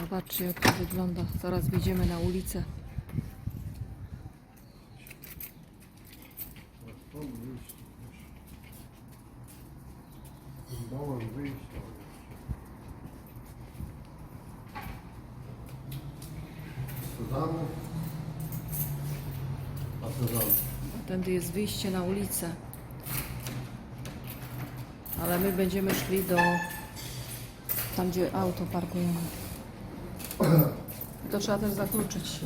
Zobaczcie jak to wygląda. Zaraz wyjdziemy na ulicę. A sezamy. Tędy jest wyjście na ulicę. Ale my będziemy szli do tam, gdzie auto parkujemy. To trzeba też zakluczyć.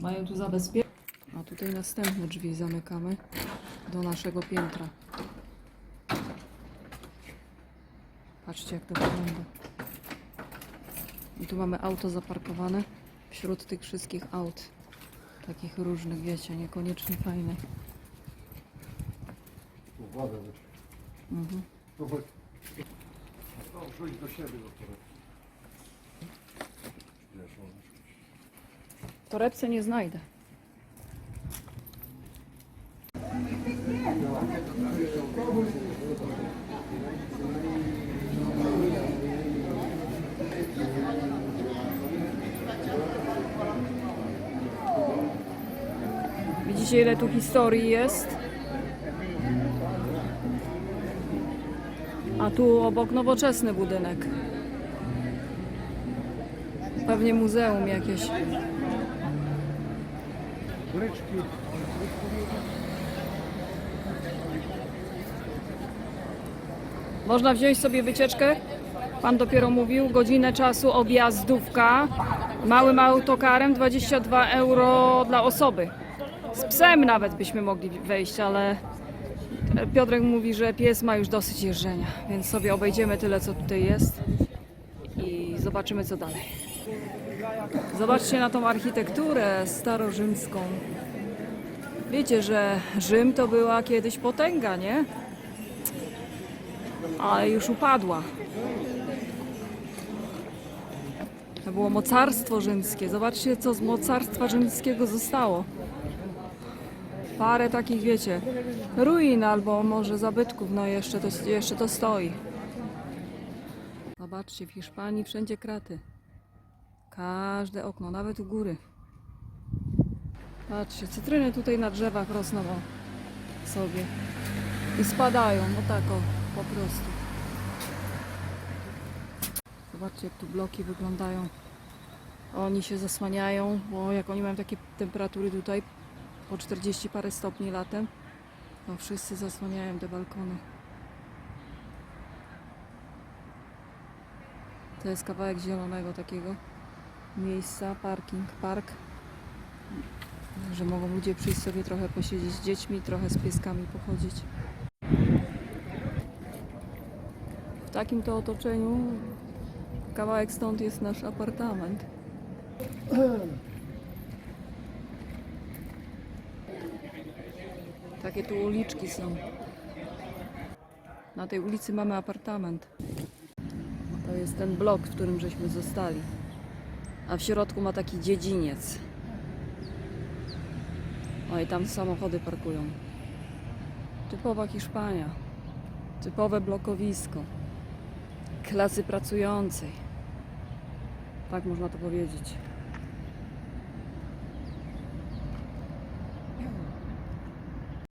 Mają tu zabezpieczenie. A tutaj następne drzwi zamykamy do naszego piętra. Patrzcie, jak to wygląda. I tu mamy auto zaparkowane wśród tych wszystkich aut. Takich różnych, wiecie, niekoniecznie fajnych. Weź. Mhm. No, wrzuć do siebie do torebki. Wiesz, możesz. W torebce nie znajdę. Widzicie ile tu historii jest? A tu obok nowoczesny budynek. Pewnie muzeum jakieś. Można wziąć sobie wycieczkę. Pan dopiero mówił, godzinę czasu objazdówka. Małym autokarem 22 euro dla osoby. Z psem nawet byśmy mogli wejść, ale Piotrek mówi, że pies ma już dosyć jeżdżenia, więc sobie obejdziemy tyle, co tutaj jest i zobaczymy, co dalej. Zobaczcie na tą architekturę starorzymską. Wiecie, że Rzym to była kiedyś potęga, nie? ale już upadła. To było mocarstwo rzymskie. Zobaczcie, co z mocarstwa rzymskiego zostało. Parę takich, wiecie, ruin albo może zabytków, no jeszcze to, jeszcze to stoi. Zobaczcie, w Hiszpanii wszędzie kraty. Każde okno, nawet u góry. Patrzcie, cytryny tutaj na drzewach rosną o, sobie. I spadają, no tak o, po prostu. Zobaczcie, jak tu bloki wyglądają. Oni się zasłaniają, bo jak oni mają takie temperatury tutaj, po 40 parę stopni latem, to wszyscy zasłaniają te balkony. To jest kawałek zielonego takiego miejsca, parking, park, że mogą ludzie przyjść sobie trochę posiedzieć z dziećmi, trochę z pieskami pochodzić. W takim to otoczeniu kawałek stąd jest nasz apartament. Takie tu uliczki są. Na tej ulicy mamy apartament. To jest ten blok, w którym żeśmy zostali. A w środku ma taki dziedziniec. O i tam samochody parkują. Typowa Hiszpania. Typowe blokowisko. Klasy pracującej. Tak można to powiedzieć.